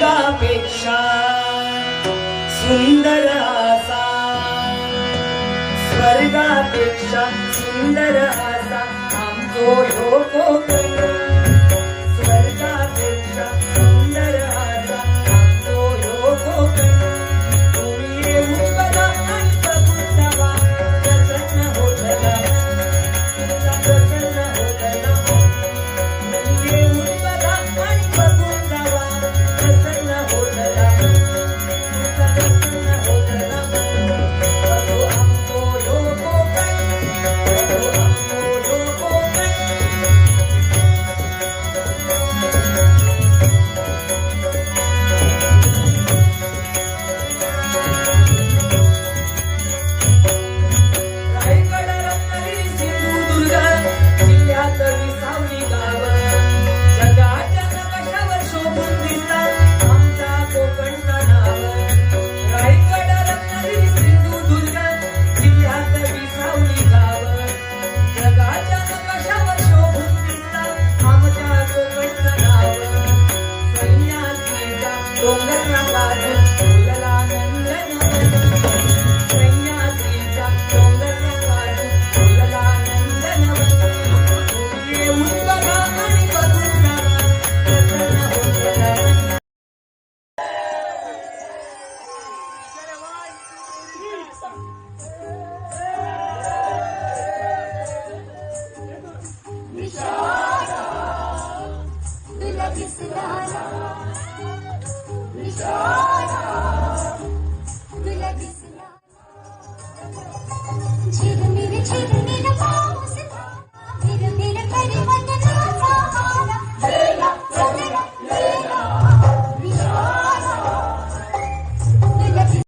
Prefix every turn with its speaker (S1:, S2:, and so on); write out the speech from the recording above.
S1: पेक्षा सुंदर असा. स्वर्गापेक्षा सुंदर असा. आमचो بشارة بلبس الهنا.